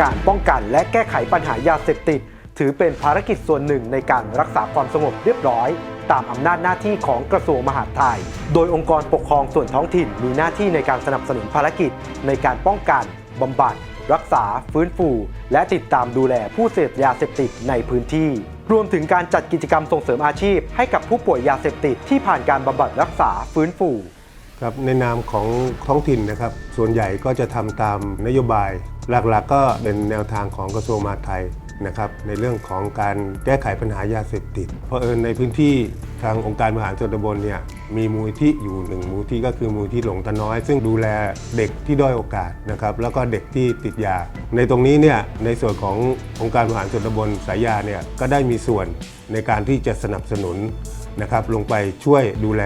การป้องกันและแก้ไขปัญหายาเสพติด ถือเป็นภารกิจส่วนหนึ่งในการรักษาความสงบเรียบร้อย ตามอำนาจหน้าที่ของกระทรวงมหาดไทย โดยองค์กรปกครองส่วนท้องถิ่นมีหน้าที่ในการสนับสนุนภารกิจ ในการป้องกันบำบัดรักษา ฟื้นฟู และติดตามดูแลผู้เสพยาเสพติดในพื้นที่ รวมถึงการจัดกิจกรรมส่งเสริมอาชีพ ให้กับผู้ป่วยยาเสพติดที่ผ่านการบำบัดรักษาฟื้นฟู ครับในนามของท้องถิ่นนะครับ ส่วนใหญ่ก็จะทำตามนโยบาย หลักๆก็เป็นแนวทางของกระทรวงมหาดไทยนะครับในเรื่องของการแก้ไขปัญหายาเสพติด เพราะเอิญในพื้นที่ทางองค์การบริหารส่วนตำบลเนี่ยมีมูลที่อยู่หนึ่งมูลที่ก็คือมูลที่หลงตาน้อย ซึ่งดูแลเด็กที่ด้อยโอกาสนะครับแล้วก็เด็กที่ติดยา ในตรงนี้เนี่ยในส่วนขององค์การบริหารส่วนตำบลสายยาเนี่ยก็ได้มีส่วนในการที่จะสนับสนุนนะครับลงไปช่วยดูแล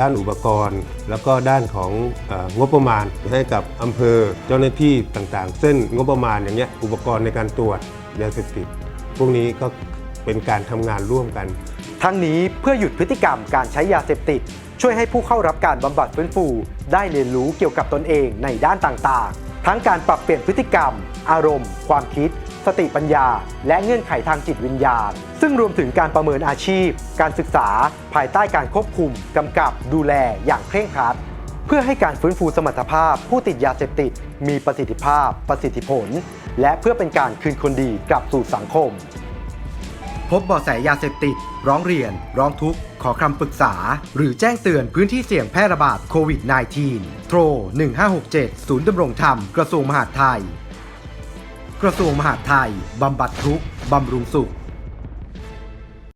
ด้านอุปกรณ์ แล้วก็ด้านของอองบประมาณให้กับอำเภอเจ้าหน้าที่ต่างๆ เส้นงบประมาณอย่างเงี้ยอุปกรณ์ในการตรวจยาเสพติดพวกนี้ก็เป็นการทำงานร่วมกัน ทั้งนี้เพื่อหยุดพฤติกรรมการใช้ยาเสพติด ช่วยให้ผู้เข้ารับการบำบัดฟื้นฟู ได้เรียนรู้เกี่ยวกับตนเองในด้านต่างๆ ทั้งการปรับเปลี่ยนพฤติกรรม อารมณ์ ความคิด สติปัญญา และเงื่อนไขทางจิตวิญญาณ ซึ่งรวมถึงการประเมินอาชีพ การศึกษา ภายใต้การควบคุมกำกับดูแลอย่างเคร่งครัด เพื่อให้การฟื้นฟูสมรรถภาพ ผู้ติดยาเสพติด มีประสิทธิภาพ ประสิทธิผล และเพื่อเป็นการคืนคนดีกลับสู่สังคม พบเบาะแสยาเสพติด ร้องเรียน ร้องทุกข์ ขอคำปรึกษา หรือแจ้งเตือนพื้นที่เสี่ยงแพร่ระบาดโควิด -19 โทร 1567 ศูนย์ดำรงธรรม กระทรวงมหาดไทย กระทรวงมหาดไทย บำบัดทุกข์ บำรุงสุข